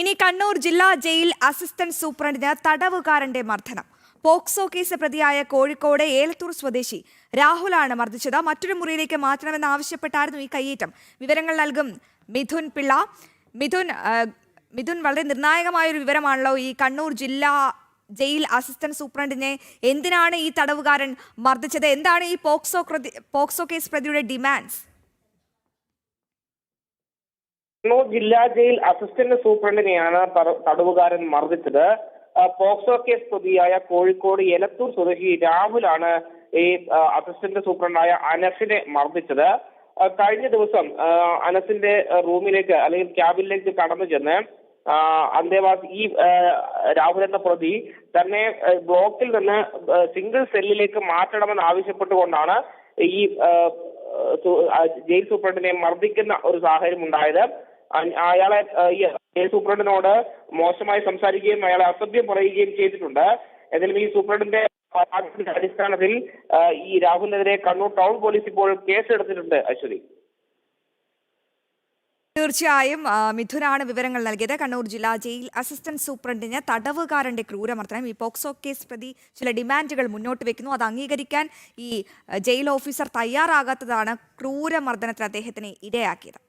ഇനി കണ്ണൂർ ജില്ലാ jail assistant സൂപ്രണ്ടിന് തടവുകാരന്റെ മർദ്ദനം. പോക്സോ കേസ് പ്രതിയായ കോഴിക്കോട് ഏലത്തൂർ സ്വദേശി രാഹുലാണ് മർദ്ദിച്ചത്. മറ്റൊരു മുറിയിലേക്ക് മാറ്റണമെന്ന് ആവശ്യപ്പെട്ടായിരുന്നു ഈ കയ്യേറ്റം. വിവരങ്ങൾ നൽകും മിഥുൻ പിള്ള. മിഥുൻ മിഥുൻ വളരെ നിർണായകമായ ഒരു വിവരമാണല്ലോ ഈ കണ്ണൂർ ജില്ലാ ജയിൽ അസിസ്റ്റന്റ് സൂപ്രണ്ടിനെ എന്തിനാണ് ഈ തടവുകാരൻ മർദ്ദിച്ചത്? എന്താണ് ഈ പോക്സോ പോക്സോ കേസ് പ്രതിയുടെ ഡിമാൻഡ്സ്? കണ്ണൂർ ജില്ലാ ജയിൽ അസിസ്റ്റന്റ് സൂപ്രണ്ടിനെയാണ് തട- തടവുകാരൻ മർദ്ദിച്ചത്. പോക്സോ കേസ് പ്രതിയായ കോഴിക്കോട് എലത്തൂർ സ്വദേശി രാഹുലാണ് ഈ അസിസ്റ്റന്റ് സൂപ്രണ്ടായ അനസിനെ മർദ്ദിച്ചത്. കഴിഞ്ഞ ദിവസം അനസിന്റെ റൂമിലേക്ക് അല്ലെങ്കിൽ ക്യാബിനിലേക്ക് കടന്നു ചെന്ന് അന്തേവാസി ഈ രാഹുൽ എന്ന പ്രതി തന്നെ ബ്ലോക്കിൽ നിന്ന് സിംഗിൾ സെല്ലിലേക്ക് മാറ്റണമെന്ന് ആവശ്യപ്പെട്ടുകൊണ്ടാണ് ഈ ജയിൽ സൂപ്രണ്ടിനെ മർദ്ദിക്കുന്ന ഒരു സാഹചര്യം ഉണ്ടായത്. അയാളെ ഈ സൂപ്രണ്ടിനോട് മോശമായി സംസാരിക്കുകയും അയാളെ അസഭ്യം പറയുകയും ചെയ്തിട്ടുണ്ട്. ഏതായാലും ഈ സൂപ്രണ്ടിന്റെ അടിസ്ഥാനത്തിൽ ഈ രാഹുലിനെതിരെ കണ്ണൂർ ടൗൺ പോലീസ് ഇപ്പോൾ കേസെടുത്തിട്ടുണ്ട് അശ്വതി. തീർച്ചയായും മിഥുനാണ് വിവരങ്ങൾ നൽകിയത്. കണ്ണൂർ ജില്ലാ ജയിൽ അസിസ്റ്റന്റ് സൂപ്രണ്ടിന് തടവുകാരന്റെ ക്രൂരമർദ്ദനം. ഈ പോക്സോ കേസ് പ്രതി ചില ഡിമാൻഡുകൾ മുന്നോട്ട് വെക്കുന്നു. അത് അംഗീകരിക്കാൻ ഈ ജയിൽ ഓഫീസർ തയ്യാറാകാത്തതാണ് ക്രൂരമർദ്ദനത്തിന് അദ്ദേഹത്തിനെ ഇടയാക്കിയത്